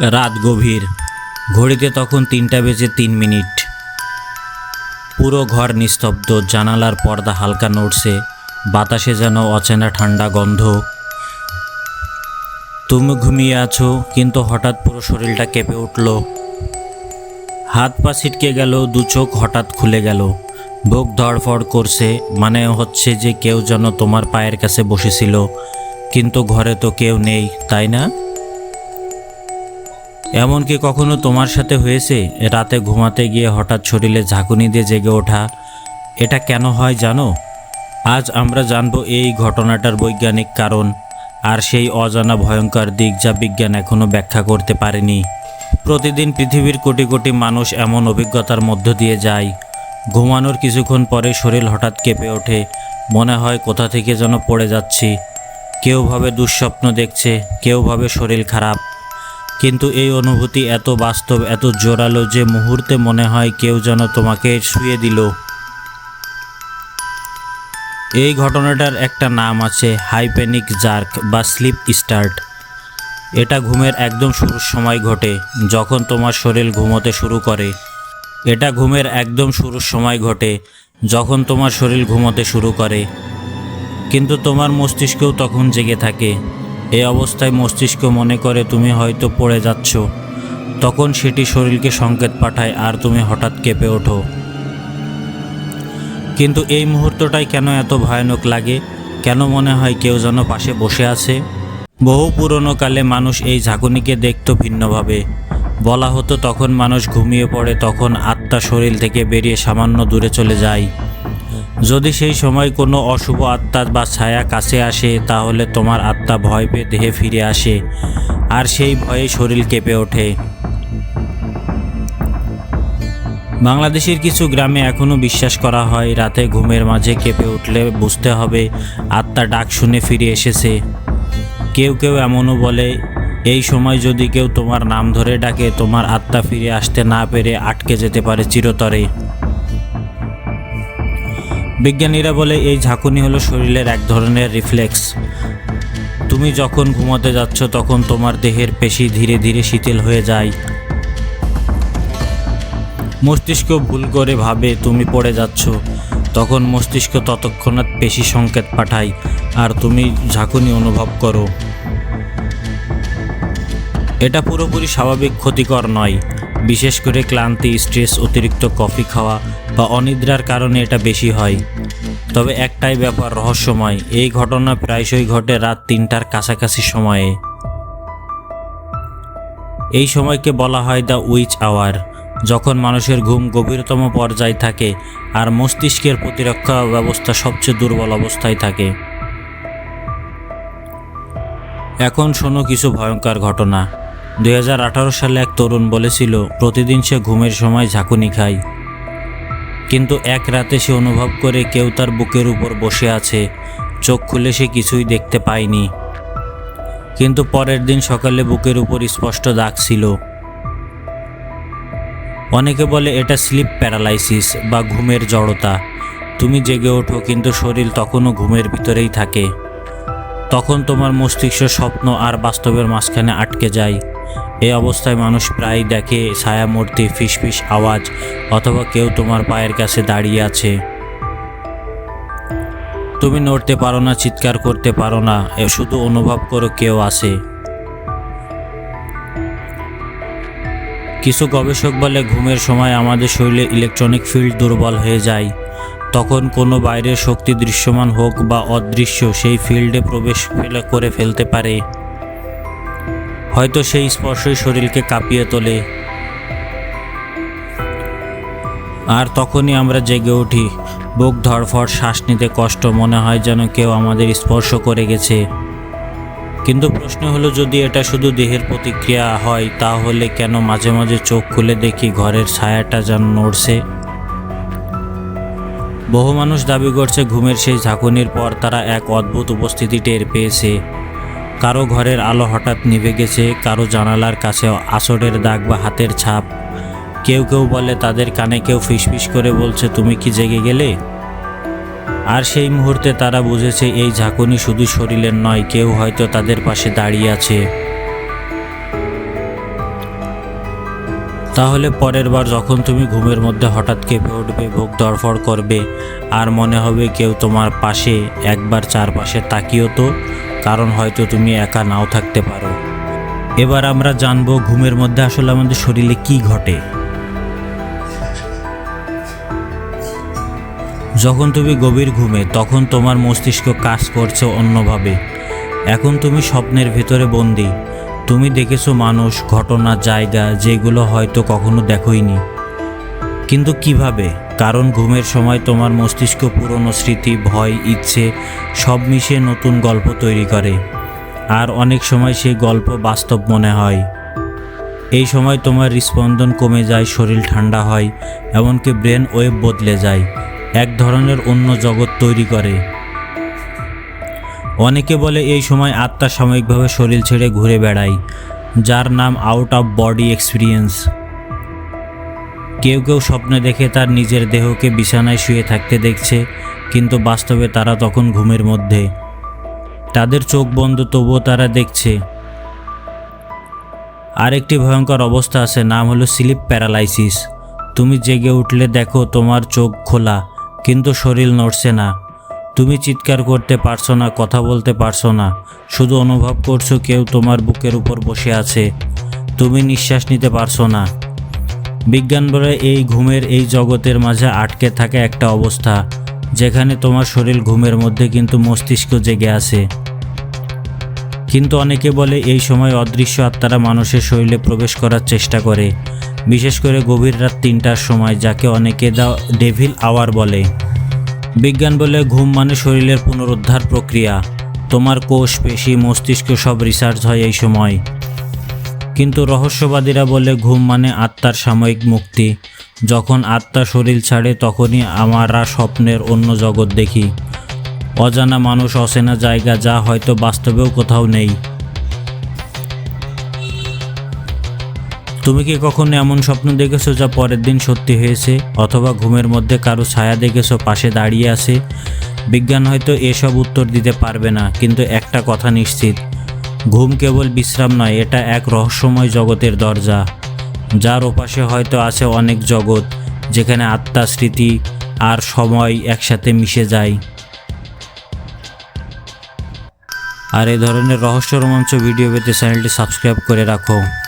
রাত গভীর। ঘড়িতে তখন তিনটা বেজে তিন মিনিট। পুরো ঘর নিস্তব্ধ, জানালার পর্দা হালকা নড়ছে, বাতাসে যেন অচেনা ঠান্ডা গন্ধ। তুমি ঘুমিয়ে আছো, কিন্তু হঠাৎ পুরো শরীরটা কেঁপে উঠল। হাত পা ছিটকে গেল, দু চোখ হঠাৎ খুলে গেল। বুক ধড়ফড় করছে মানে হচ্ছে যে কেউ যেন তোমার পায়ের কাছে বসেছিল। কিন্তু ঘরে তো কেউ নেই, তাই না? এমনকি কখনো তোমার সাথে হয়েছে? রাতে ঘুমাতে গিয়ে হঠাৎ শরীরে ঝাঁকুনি দিয়ে জেগে ওঠা। এটা কেন হয় জানো? আজ আমরা জানব এই ঘটনাটার বৈজ্ঞানিক কারণ আর সেই অজানা ভয়ঙ্কর দিক যা বিজ্ঞান এখনও ব্যাখ্যা করতে পারেনি। প্রতিদিন পৃথিবীর কোটি কোটি মানুষ এমন অভিজ্ঞতার মধ্য দিয়ে যায়। ঘুমানোর কিছুক্ষণ পরে শরীর হঠাৎ কেঁপে ওঠে। মনে হয়, কোথা থেকে যেন পড়ে যাচ্ছি। কেউ ভাবে দুঃস্বপ্ন দেখছে, কেউ ভাবে শরীর খারাপ। কিন্তু এই অনুভূতি এত বাস্তব, এত জোরালো যে মুহূর্তে মনে হয় কেউ যেন তোমাকে শুয়ে দিল। এই ঘটনাটার একটা নাম আছে হাইপেনিক জার্ক বা স্লিপ স্টার্ট। এটা ঘুমের একদম শুরুর সময় ঘটে, যখন তোমার শরীর ঘুমোতে শুরু করে। এটা ঘুমের একদম শুরুর সময় ঘটে, যখন তোমার শরীর ঘুমোতে শুরু করে। কিন্তু তোমার মস্তিষ্কও তখন জেগে থাকে। এই অবস্থায় মস্তিষ্ক মনে করে তুমি হয়তো পড়ে যাচ্ছ। তখন সেটি শরীরকে সংকেত পাঠায় আর তুমি হঠাৎ কেঁপে ওঠো। কিন্তু এই মুহূর্তটাই কেন এত ভয়ানক লাগে? কেন মনে হয় কেউ যেন পাশে বসে আছে? বহু পুরনো কালে মানুষ এই ঝাঁকুনিকে দেখত ভিন্নভাবে। বলা হতো তখন মানুষ ঘুমিয়ে পড়ে, তখন আত্মা শরীর থেকে বেরিয়ে সামান্য দূরে চলে যায়। যদি সেই সময় কোনো অশুভ আত্মা বা ছায়া কাছে আসে, তাহলে তোমার আত্মা ভয় পেয়ে দেহে ফিরে আসে আর সেই ভয়ে শরীর কেঁপে ওঠে। বাংলাদেশের কিছু গ্রামে এখনও বিশ্বাস করা হয়, রাতে ঘুমের মাঝে কেঁপে উঠলে বুঝতে হবে আত্মা ডাক শুনে ফিরে এসেছে। কেউ কেউ এমনও বলে, এই সময় যদি কেউ তোমার নাম ধরে ডাকে, তোমার আত্মা ফিরে আসতে না পেরে আটকে যেতে পারে চিরতরে। বিজ্ঞানীরা বলে, এই ঝাঁকুনি হলো শরীরের এক ধরনের রিফ্লেক্স। তুমি যখন ঘুমাতে যাচ্ছ, তখন তোমার দেহের পেশি ধীরে ধীরে শিথিল হয়ে যায়। মস্তিষ্ক ভুল করে ভাবে, তুমি পড়ে যাচ্ছ। তখন মস্তিষ্ক ততক্ষণাৎ পেশি সংকেত পাঠায়, আর তুমি ঝাঁকুনি অনুভব করো। এটা পুরোপুরি স্বাভাবিক ক্ষতিকর নয়। বিশেষ করে ক্লান্তি, স্ট্রেস, অতিরিক্ত কফি খাওয়া বা অনিদ্রার কারণে এটা বেশি হয়। তবে একটাই ব্যাপার রহস্যময়, এই ঘটনা প্রায়শই ঘটে রাত তিনটার কাছাকাছি সময়ে। এই সময়কে বলা হয় দ্য উইচ আওয়ার, যখন মানুষের ঘুম গভীরতম পর্যায়ে থাকে আর মস্তিষ্কের প্রতিরক্ষা ব্যবস্থা সবচেয়ে দুর্বল অবস্থায় থাকে। এখন শোনো কিছু ভয়ঙ্কর ঘটনা। দুই হাজার আঠারো সালে এক তরুণ বলেছিল, প্রতিদিন সে ঘুমের সময় ঝাঁকুনি খায়। কিন্তু এক রাতে সে অনুভব করে কেউ তার বুকের উপর বসে আছে। চোখ খুলে সে কিছুই দেখতে পায়নি। কিন্তু পরের দিন সকালে বুকের উপর স্পষ্ট দাগ ছিল। অনেকে বলে এটা স্লিপ প্যারালাইসিস বা ঘুমের জড়তা। তুমি জেগে ওঠো কিন্তু শরীর তখনও ঘুমের ভিতরেই থাকে। তখন তোমার মস্তিষ্ক স্বপ্ন আর বাস্তবের মাঝখানে আটকে যায়। এই অবস্থায় মানুষ প্রায় দেখে ছায়ামূর্তি, ফিসফিস আওয়াজ অথবা কেউ তোমার পায়ের কাছে দাঁড়িয়ে আছে। তুমি নড়তে পারো না, চিৎকার করতে পারো না, এ শুধু অনুভব করো কেউ আছে। কিছু গবেষক বলে, ঘুমের সময় আমাদের শরীরে ইলেকট্রনিক ফিল্ড দুর্বল হয়ে যায়। তখন কোনো বাইরের শক্তি দৃশ্যমান হোক বা অদৃশ্য, সেই ফিল্ডে প্রবেশ করে ফেলতে পারে। হয়তো সেই স্পর্শই শরীরকে কাঁপিয়ে তোলে। আর তখনই আমরা জেগে উঠি। বুক ধড়ফড় শ্বাস নিতে কষ্ট, মনে হয় যেন কেউ আমাদের স্পর্শ করে গেছে। কিন্তু প্রশ্ন হলো, যদি এটা শুধু দেহের প্রতিক্রিয়া হয়, তাহলে কেন মাঝে মাঝে চোখ খুলে দেখি ঘরের ছায়াটা যেন নড়ছে? বহু মানুষ দাবি করছে, ঘুমের সেই ঝাঁকুনির পর তারা এক অদ্ভুত উপস্থিতি টের পেয়েছে। কারও ঘরের আলো হঠাৎ নিভে গেছে, কারও জানালার কাছে আসরের দাগ বা হাতের ছাপ। কেউ কেউ বলে, তাদের কানে কেউ ফিসফিস করে বলছে, তুমি কি জেগে গেলে? আর সেই মুহূর্তে তারা বুঝেছে, এই ঝাঁকুনি শুধু শরীরের নয়, কেউ হয়তো তাদের পাশে দাঁড়িয়ে আছে। তাহলে পরের বার যখন তুমি ঘুমের মধ্যে হঠাৎ কেঁপে উঠবে, বুক দরফর করবে, আর মনে হবে কেউ তোমার পাশে, একবার চারপাশে তাকিয়েও তো কারণ হয়তো তুমি একা নাও থাকতে পারো। এবার আমরা জানব ঘুমের মধ্যে আসলে আমাদের শরীরে কি ঘটে। যখন তুমি গভীর ঘুমে, তখন তোমার মস্তিষ্ক কাজ করছে অন্যভাবে। এখন তুমি স্বপ্নের ভেতরে বন্দি। তুমি দেখেছ মানুষ, ঘটনা, জায়গা, যেগুলো হয়তো কখনো দেখোইনি। কিন্তু কীভাবে? কারণ ঘুমের সময় তোমার মস্তিষ্ক পুরনো স্মৃতি, ভয়, ইচ্ছে সব মিশিয়ে নতুন গল্প তৈরি করে। আর অনেক সময় সেই গল্প বাস্তব মনে হয়। এই সময় তোমার হৃস্পন্দন কমে যায়, শরীর ঠান্ডা হয়, এমনকি ব্রেন ওয়েভ বদলে যায়, এক ধরনের অন্য জগৎ তৈরি করে। অনেকে বলে এই সময় আত্মা সাময়িকভাবে শরীর ছেড়ে ঘুরে বেড়ায়, যার নাম আউট অফ বডি এক্সপিরিয়েন্স কেউ কেউ স্বপ্নে দেখে তার নিজের দেহকে বিছানায় শুয়ে থাকতে দেখছে, কিন্তু বাস্তবে তারা তখন ঘুমের মধ্যে। তাদের চোখ বন্ধ, তবুও তারা দেখছে। আরেকটি ভয়ঙ্কর অবস্থা আছে, নাম হলো স্লিপ প্যারালাইসিস। তুমি জেগে উঠলে দেখো তোমার চোখ খোলা, কিন্তু শরীর নড়ছে না। তুমি চিৎকার করতে পারছ না, কথা বলতে পারছ না। শুধু অনুভব করছ কেউ তোমার বুকের উপর বসে আছে। তুমি নিঃশ্বাস নিতে পারছ না। বিজ্ঞান বলে এই ঘুমের এই জগতের মাঝে আটকে থাকা একটা অবস্থা, যেখানে তোমার শরীর ঘুমের মধ্যে কিন্তু মস্তিষ্ক জেগে আছে। কিন্তু অনেকে বলে এই সময় অদৃশ্য আত্মারা মানুষের শরীরে প্রবেশ করার চেষ্টা করে, বিশেষ করে গভীর রাত তিনটার সময়, যাকে অনেকে দা ডেভিল আওয়ার বলে। বিজ্ঞান বলে ঘুম মানে শরীরের পুনরুদ্ধার প্রক্রিয়া। তোমার কোষ, পেশি, মস্তিষ্ক সব রিসার্চ হয় এই সময়। কিন্তু রহস্যবাদীরা বলে ঘুম মানে আত্মার সাময়িক মুক্তি। যখন আত্মা শরীর ছাড়ে, তখনই আমরা স্বপ্নের অন্য জগৎ দেখি। অজানা মানুষ, অচেনা জায়গা, যা হয়তো বাস্তবেও কোথাও নেই। তুমি কি কখনো এমন স্বপ্ন দেখেছ যা পরের দিন সত্যি হয়েছে? অথবা ঘুমের মধ্যে কারও ছায়া দেখেছ, পাশে দাঁড়িয়ে আছে? বিজ্ঞান হয়তো এসব উত্তর দিতে পারবে না, কিন্তু একটা কথা নিশ্চিত। ঘুম কেবল বিশ্রাম নয়, এটা এক রহস্যময় জগতের দরজা। যার ওপাশে হয়তো আছে অনেক জগৎ, যেখানে আত্মা, স্মৃতি আর সময় একসাথে মিশে যায়। আর এ ধরনের রহস্য রোমাঞ্চ ভিডিও পেতে চ্যানেলটি সাবস্ক্রাইব করে রাখো।